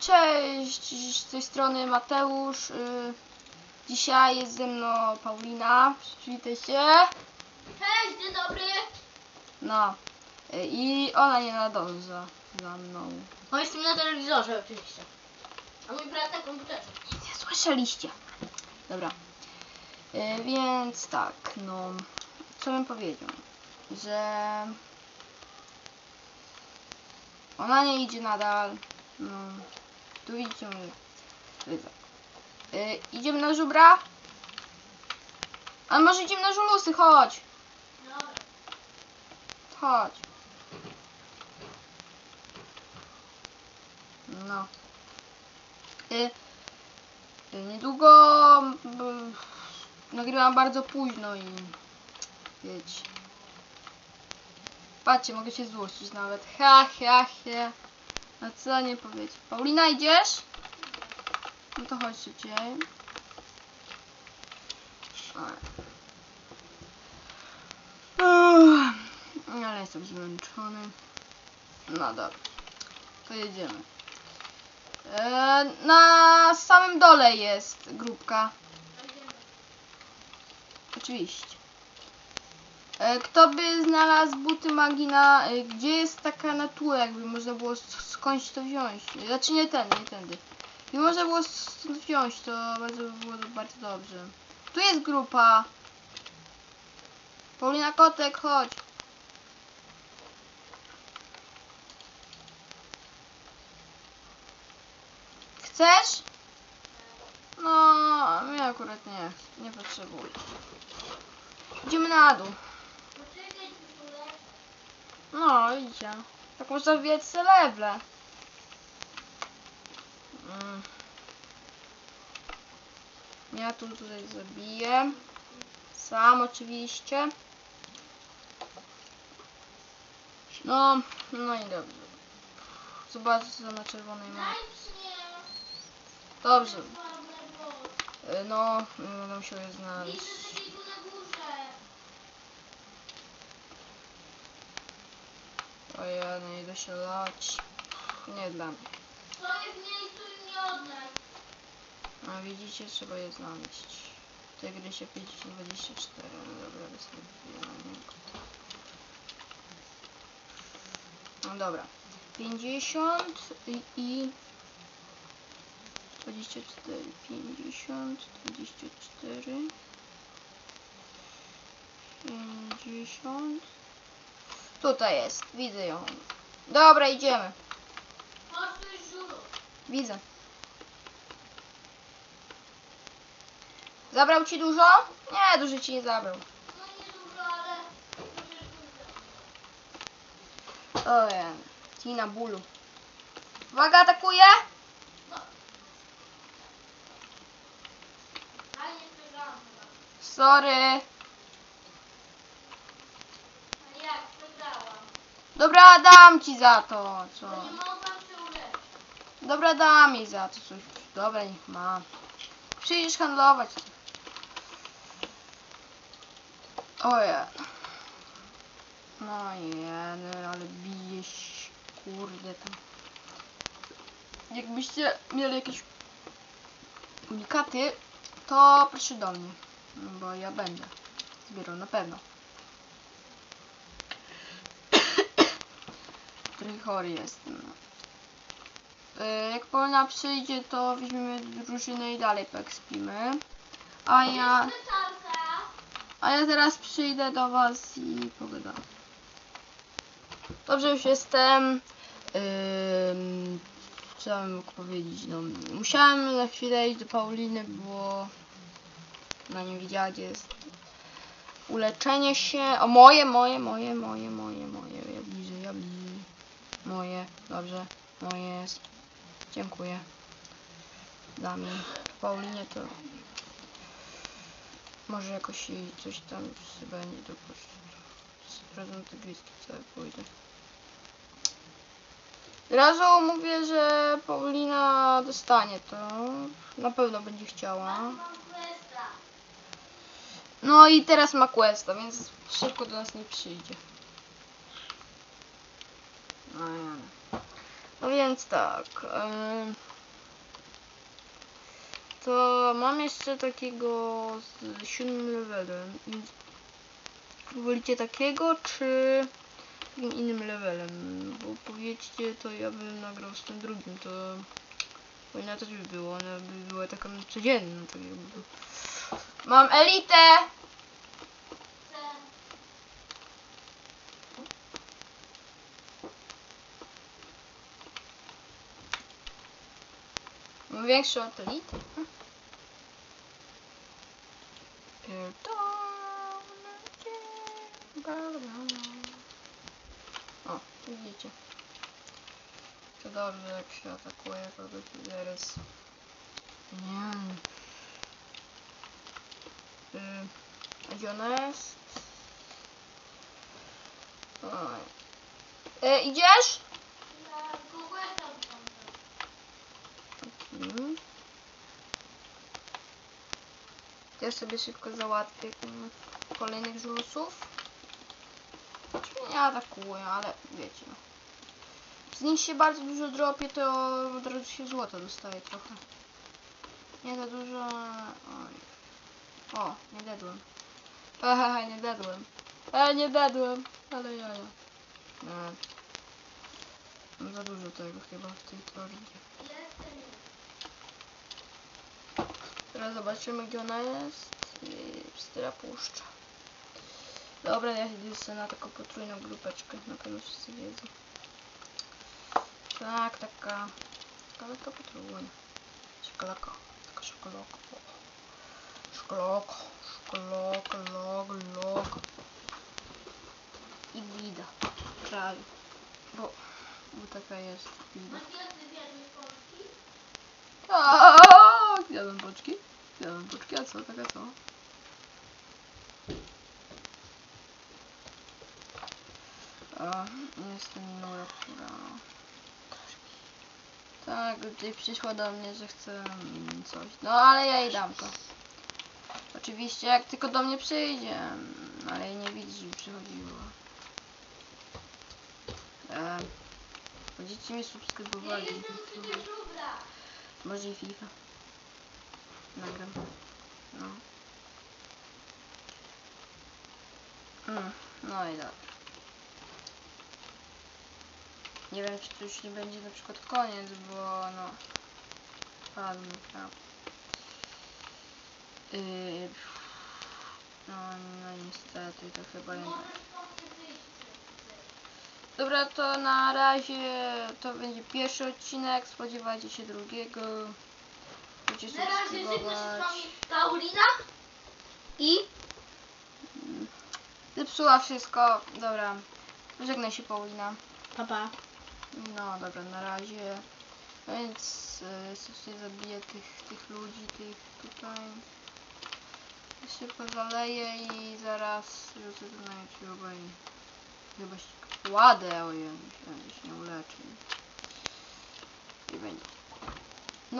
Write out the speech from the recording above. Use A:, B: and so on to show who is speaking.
A: Cześć, z tej strony Mateusz. Y, Dzisiaj jest ze mną Paulina. Przywitaj się.
B: Cześć, dzień dobry.
A: No. Y, I ona nie nadąża za mną.
B: No jestem na telewizorze oczywiście. A mój brat na komputerze.
A: Nie słyszeliście. Dobra. Y, Więc tak, no. Co bym powiedział? Że ona nie idzie nadal. No. Tu idziemy. Y, tak. Y, idziemy na żubra? A może idziemy na żulusy, chodź. Chodź. No. Y, y, niedługo nagrywam bardzo późno i wiecie. Patrzcie, mogę się złościć nawet. Ha, ha, ha. A co nie powiedzieć? Paulina, idziesz? No to chodź szybciej. Ale jestem zmęczony. No dobra. To jedziemy. E, na samym dole jest grupka. Oczywiście. E, kto by znalazł buty Magina, e, gdzie jest taka natura, jakby można było skądś to wziąć? Znaczy nie ten, nie tędy. I można było stąd wziąć, to bardzo by było bardzo dobrze. Tu jest grupa. Paulina Kotek, chodź. Chcesz? No, mnie akurat nie, nie potrzebuję. Idziemy na dół. No, idzie. Tak można wbiec se leble. Mm. Ja tu tutaj zabiję. Sam oczywiście. No, no i dobrze. Zobaczcie co na czerwonej ma. Dobrze. Y, No, y, będę musiał je znaleźć.
B: Widzę, że jej tu na górze.
A: Ojej, nie idę się lać. Nie dla mnie.
B: Stoję w miejscu i mnie odnaj.
A: A widzicie, trzeba je znaleźć. Tej gry się 524, no dobra, występuje. No dobra. 50 i, i 24, 50, 24, 50. Tutaj jest, widzę ją. Dobra, idziemy. Widzę. Zabrał ci dużo? Nie, dużo ci nie zabrał. Ojej, Tina bólu. Uwaga, atakuje! Sorry.
B: Ale jak przegrałam?
A: Dobra, dam ci za to, co? Dobra, dam jej za to coś. Dobra, niech ma. Przyjdziesz handlować. Ojej. No jeny, ale bije się, kurde tam. Jakbyście mieli jakieś unikaty, to proszę do mnie. Bo ja będę zbierał na pewno. Trochę chory jestem. No. Y, Jak Polna przyjdzie, to weźmiemy drużynę i dalej pekspimy. A ja, a ja teraz przyjdę do was i pogadam. Dobrze, już jestem. Ym, co bym mógł powiedzieć? No, musiałem na chwilę iść do Pauliny, bo ona nie wiedziała, gdzie jest uleczenie się. O, moje, moje, moje, moje, moje, moje. Ja bliżej, ja bliżej. Moje, dobrze, moje jest. Dziękuję. Dla mnie. Paulinie to może jakoś jej coś tam chyba nie dopuszczę. Prezent tygryski cały pójdę. Razu mówię, że Paulina dostanie to. Na pewno będzie chciała. No i teraz ma questa, więc szybko do nas nie przyjdzie. No więc tak. to mam jeszcze takiego z siódmym levelem. Wolicie takiego, czy innym levelem? Bo powiedzcie, to ja bym nagrał z tym drugim, to wojna też by było, ona by była taka codzienna, tak jakby. Mam elitę! Mam większą od elity. O, widzicie. To dobrze, jak się atakuje kogoś zaraz. Nie. Y, ona jest? Oj. E, idziesz? Mhm. Też sobie szybko załatwię kolejnych żulsów. Oczywiście nie atakuję, ale wiecie. no. Z nich się bardzo dużo dropie, to od razu się złota dostaje trochę. Nie za dużo. Oj. O, nie dedłem. Haha, nie dedłem. E, nie dedłem, ale jaja. Nie. Mam za dużo tego chyba w tej teorii. Teraz zobaczymy gdzie ona jest. I Pstyra puszcza. Dobra, ja idę sobie na taką potrójną grupeczkę. Na pewno wszyscy wiedzą. Tak, taka... Taka taka potrójna. Czekolaka. Taka czekolaka. Czekolaka. Czekolaka, log, log. I bida. Kraju. Bo... Bo taka jest bida. Tak, zjadłem boczki. Zjadłem boczki, a co, taka co? O, jestem Nura, która... Tak, tutaj przyszła do mnie, że chce mm, coś. No, ale ja jej dam to. Oczywiście, jak tylko do mnie przyjdzie. Ale jej nie widzi, żeby przychodziła. E, będziecie mi subskrybowali. Może i FIFA. Nagram. No. Mm, no i dobra. Nie wiem, czy to już nie będzie na przykład koniec, bo no... Padł mi tam. Yy, no, no niestety, to chyba nie. Dobra, to na razie to będzie pierwszy odcinek, spodziewajcie się drugiego. Możecie
B: Na razie żegna się z
A: subskrybować.
B: wami Paulina i
A: Zepsuła wszystko. Dobra. Żegnaj się Paulina.
B: papa.
A: No dobra, na razie. No Więc y, sobie zabiję tych, tych ludzi, tych tutaj. Szybko zaleję i zaraz rzucę to na YouTube i chyba się kładę, ojej, myślałem, że się nie uleczy. I będzie.